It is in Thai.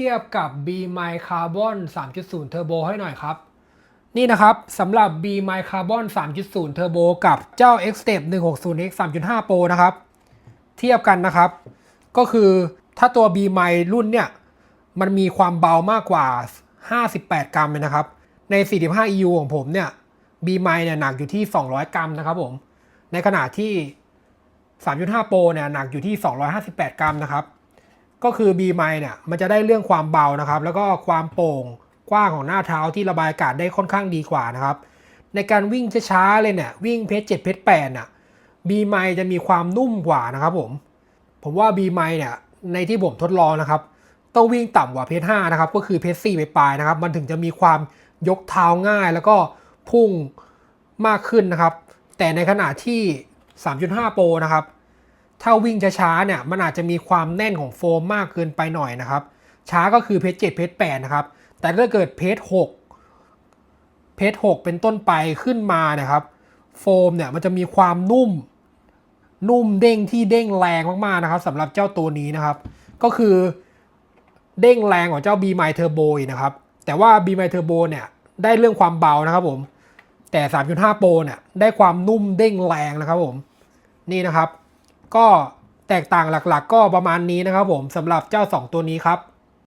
ทียบกับ B My Carbon 3.0 Turbo ให้หน่อยครับ นี่นะครับสำหรับ B My Carbon 3.0 Turbo กับเจ้า X-Step 160X 3.5 Pro นะครับ เทียบกันนะครับ ก็คือถ้าตัว B My รุ่นเนี่ย มันมีความเบามากกว่า 58 กรัมเลยนะครับ ใน 45 EU ของผมเนี่ย B My เนี่ยหนักอยู่ที่ 200 กรัมนะครับผม ในขณะที่ 3.5 Pro เนี่ยหนักอยู่ที่ 258 กรัมนะครับ ก็คือ B m i เนี่ยมันจะได้เรื่องความเบานะครับ แล้วก็ความโปร่งกว้างของหน้าเท้าที่ระบายอากาศได้ค่อนข้างดีกว่านะครับ ในการวิ่งช้าๆเลยเนี่ยวิ่งเพจเจ็ดเพจแปดน่ะ B m i จะมีความนุ่มกว่านะครับผม ผมว่า B m i เนี่ยในที่ผมทดลองนะครับต้องวิ่งต่ำกว่าเพจห้านะครับก็คือเพจสี่ไปปลายนะครับ มันถึงจะมีความยกเท้าง่าย แล้วก็พุ่งมากขึ้นนะครับ แต่ในขณะที่ 3.5 โปรนะครับ ถ้าวิ่งช้าๆเนี่ยมันอาจจะมีความแน่นของโฟมมากเกินไปหน่อยนะครับ ช้าก็คือเพจเจ็ดเพจแปดนะครับ แต่ถ้าเกิดเพจหกเพจหกเป็นต้นไปขึ้นมานะครับ โฟมเนี่ยมันจะมีความนุ่ม นุ่มเด้งที่เด้งแรงมากๆนะครับสำหรับเจ้าตัวนี้นะครับ ก็คือเด้งแรงกว่าเจ้า B My Turbo นะครับ แต่ว่า B My Turbo เนี่ยได้เรื่องความเบานะครับผม แต่ 3.5 Pro เนี่ยได้ความนุ่มเด้งแรงนะครับผม นี่นะครับ ก็แตกต่างหลักๆ ก็ประมาณนี้นะครับผมสำหรับเจ้า 2 ตัวนี้ครับ